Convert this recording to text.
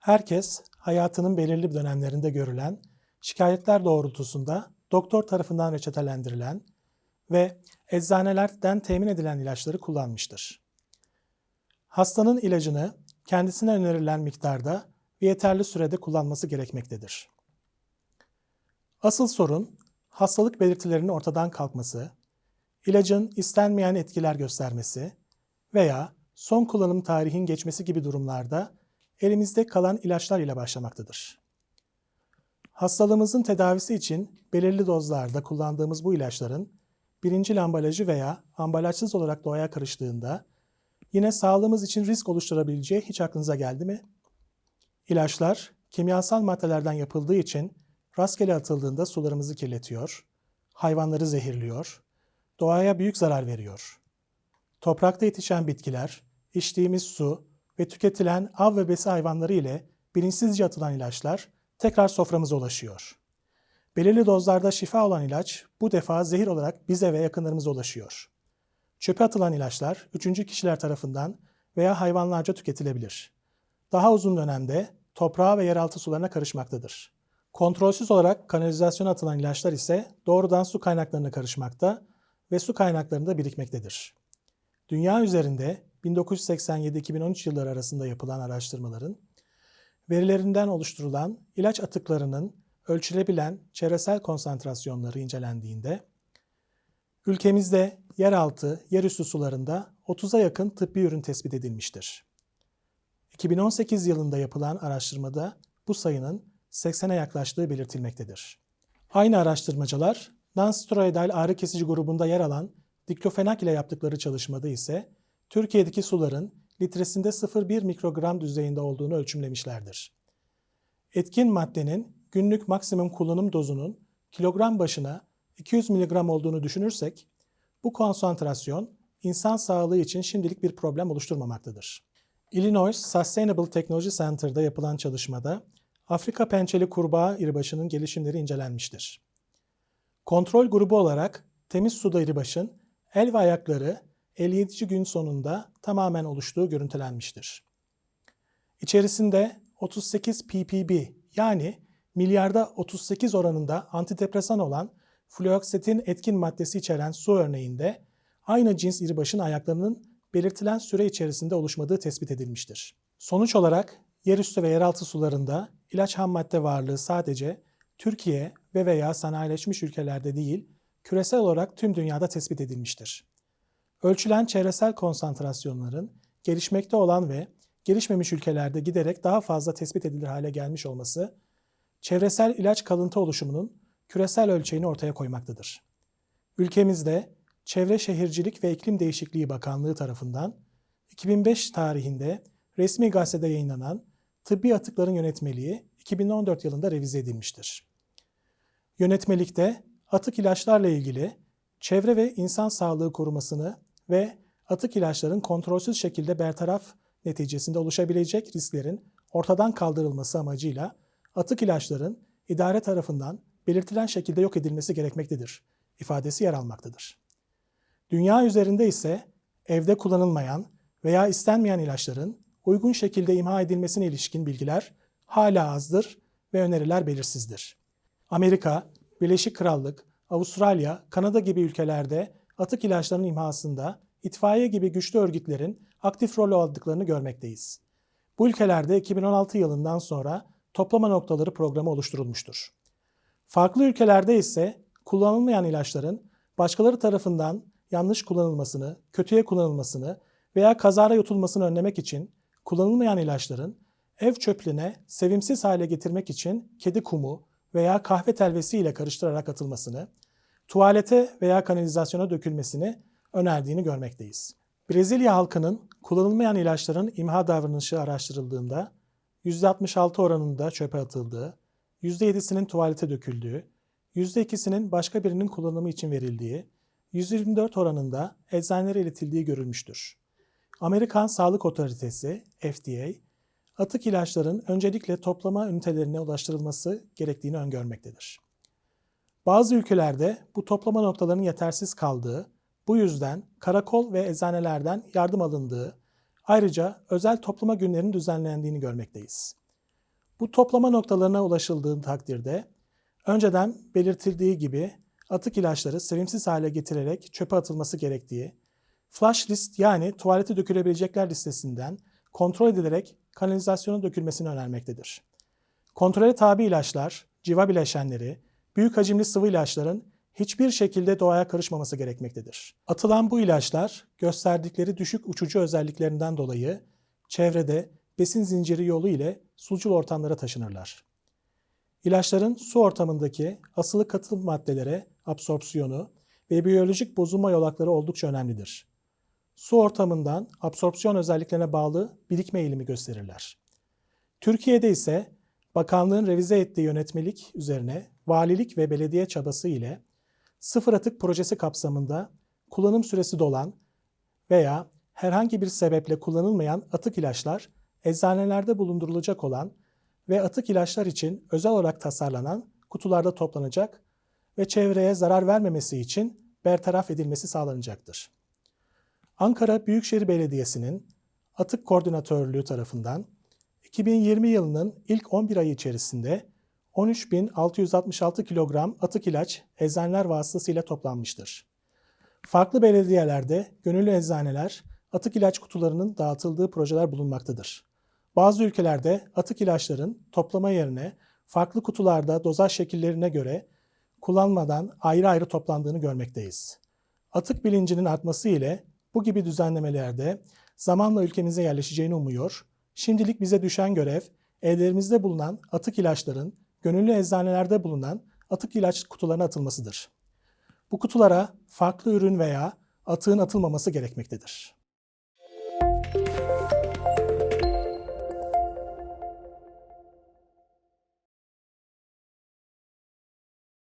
Herkes hayatının belirli dönemlerinde görülen şikayetler doğrultusunda doktor tarafından reçetelendirilen ve eczanelerden temin edilen ilaçları kullanmıştır. Hastanın ilacını kendisine önerilen miktarda ve yeterli sürede kullanması gerekmektedir. Asıl sorun hastalık belirtilerinin ortadan kalkması, ilacın istenmeyen etkiler göstermesi veya son kullanım tarihin geçmesi gibi durumlarda elimizde kalan ilaçlar ile başlamaktadır. Hastalığımızın tedavisi için belirli dozlarda kullandığımız bu ilaçların birinci ambalajı veya ambalajsız olarak doğaya karıştığında yine sağlığımız için risk oluşturabileceği hiç aklınıza geldi mi? İlaçlar kimyasal maddelerden yapıldığı için rastgele atıldığında sularımızı kirletiyor, hayvanları zehirliyor, doğaya büyük zarar veriyor. Toprakta yetişen bitkiler, içtiğimiz su ve tüketilen av ve besi hayvanları ile bilinçsizce atılan ilaçlar tekrar soframıza ulaşıyor. Belirli dozlarda şifa olan ilaç bu defa zehir olarak bize ve yakınlarımıza ulaşıyor. Çöpe atılan ilaçlar üçüncü kişiler tarafından veya hayvanlarca tüketilebilir. Daha uzun dönemde toprağa ve yeraltı sularına karışmaktadır. Kontrolsüz olarak kanalizasyona atılan ilaçlar ise doğrudan su kaynaklarına karışmakta ve su kaynaklarında birikmektedir. Dünya üzerinde 1987-2013 yılları arasında yapılan araştırmaların verilerinden oluşturulan ilaç atıklarının ölçülebilen çevresel konsantrasyonları incelendiğinde ülkemizde yeraltı, yerüstü sularında 30'a yakın tıbbi ürün tespit edilmiştir. 2018 yılında yapılan araştırmada bu sayının 80'e yaklaştığı belirtilmektedir. Aynı araştırmacılar non-steroidal ağrı kesici grubunda yer alan diklofenak ile yaptıkları çalışmada ise Türkiye'deki suların litresinde 0,1 mikrogram düzeyinde olduğunu ölçümlemişlerdir. Etkin maddenin günlük maksimum kullanım dozunun kilogram başına 200 mg olduğunu düşünürsek, bu konsantrasyon insan sağlığı için şimdilik bir problem oluşturmamaktadır. Illinois Sustainable Technology Center'da yapılan çalışmada Afrika pençeli kurbağa iribaşının gelişimleri incelenmiştir. Kontrol grubu olarak temiz suda iribaşın el ve ayakları 57. gün sonunda tamamen oluştuğu görüntülenmiştir. İçerisinde 38 ppb yani milyarda 38 oranında antidepresan olan fluoksetin etkin maddesi içeren su örneğinde aynı cins iribaşın ayaklarının belirtilen süre içerisinde oluşmadığı tespit edilmiştir. Sonuç olarak yerüstü ve yeraltı sularında ilaç ham madde varlığı sadece Türkiye ve veya sanayileşmiş ülkelerde değil, küresel olarak tüm dünyada tespit edilmiştir. Ölçülen çevresel konsantrasyonların gelişmekte olan ve gelişmemiş ülkelerde giderek daha fazla tespit edilir hale gelmiş olması, çevresel ilaç kalıntı oluşumunun küresel ölçeğini ortaya koymaktadır. Ülkemizde Çevre Şehircilik ve İklim Değişikliği Bakanlığı tarafından 2005 tarihinde resmi gazetede yayınlanan Tıbbi Atıkların Yönetmeliği 2014 yılında revize edilmiştir. Yönetmelikte atık ilaçlarla ilgili çevre ve insan sağlığı korumasını ve atık ilaçların kontrolsüz şekilde bertaraf neticesinde oluşabilecek risklerin ortadan kaldırılması amacıyla atık ilaçların idare tarafından belirtilen şekilde yok edilmesi gerekmektedir ifadesi yer almaktadır. Dünya üzerinde ise evde kullanılmayan veya istenmeyen ilaçların uygun şekilde imha edilmesine ilişkin bilgiler hala azdır ve öneriler belirsizdir. Amerika, Birleşik Krallık, Avustralya, Kanada gibi ülkelerde atık ilaçlarının imhasında itfaiye gibi güçlü örgütlerin aktif rol aldıklarını görmekteyiz. Bu ülkelerde 2016 yılından sonra toplama noktaları programı oluşturulmuştur. Farklı ülkelerde ise kullanılmayan ilaçların başkaları tarafından yanlış kullanılmasını, kötüye kullanılmasını veya kazara yutulmasını önlemek için kullanılmayan ilaçların ev çöplüğüne sevimsiz hale getirmek için kedi kumu veya kahve telvesi ile karıştırarak atılmasını, tuvalete veya kanalizasyona dökülmesini önerdiğini görmekteyiz. Brezilya halkının kullanılmayan ilaçların imha davranışı araştırıldığında %66 oranında çöpe atıldığı, %7'sinin tuvalete döküldüğü, %2'sinin başka birinin kullanımı için verildiği, 124 oranında eczanelere iletildiği görülmüştür. Amerikan Sağlık Otoritesi, FDA, atık ilaçların öncelikle toplama ünitelerine ulaştırılması gerektiğini öngörmektedir. Bazı ülkelerde bu toplama noktalarının yetersiz kaldığı, bu yüzden karakol ve eczanelerden yardım alındığı, ayrıca özel toplama günlerinin düzenlendiğini görmekteyiz. Bu toplama noktalarına ulaşıldığı takdirde önceden belirtildiği gibi atık ilaçları sevimsiz hale getirerek çöpe atılması gerektiği, flash list yani tuvalete dökülebilecekler listesinden kontrol edilerek kanalizasyona dökülmesini önermektedir. Kontrole tabi ilaçlar, civa bileşenleri, büyük hacimli sıvı ilaçların hiçbir şekilde doğaya karışmaması gerekmektedir. Atılan bu ilaçlar gösterdikleri düşük uçucu özelliklerinden dolayı çevrede besin zinciri yolu ile sucul ortamlara taşınırlar. İlaçların su ortamındaki asılı katı maddelere absorpsiyonu ve biyolojik bozulma yolakları oldukça önemlidir. Su ortamından absorpsiyon özelliklerine bağlı birikme eğilimi gösterirler. Türkiye'de ise bakanlığın revize ettiği yönetmelik üzerine valilik ve belediye çabası ile sıfır atık projesi kapsamında kullanım süresi dolan veya herhangi bir sebeple kullanılmayan atık ilaçlar eczanelerde bulundurulacak olan ve atık ilaçlar için özel olarak tasarlanan kutularda toplanacak ve çevreye zarar vermemesi için bertaraf edilmesi sağlanacaktır. Ankara Büyükşehir Belediyesi'nin Atık Koordinatörlüğü tarafından 2020 yılının ilk 11 ayı içerisinde 13.666 kilogram atık ilaç eczaneler vasıtasıyla toplanmıştır. Farklı belediyelerde gönüllü eczaneler atık ilaç kutularının dağıtıldığı projeler bulunmaktadır. Bazı ülkelerde atık ilaçların toplama yerine farklı kutularda dozaj şekillerine göre kullanmadan ayrı ayrı toplandığını görmekteyiz. Atık bilincinin artması ile bu gibi düzenlemelerde zamanla ülkemize yerleşeceğini umuyor. Şimdilik bize düşen görev evlerimizde bulunan atık ilaçların gönüllü eczanelerde bulunan atık ilaç kutularına atılmasıdır. Bu kutulara farklı ürün veya atığın atılmaması gerekmektedir.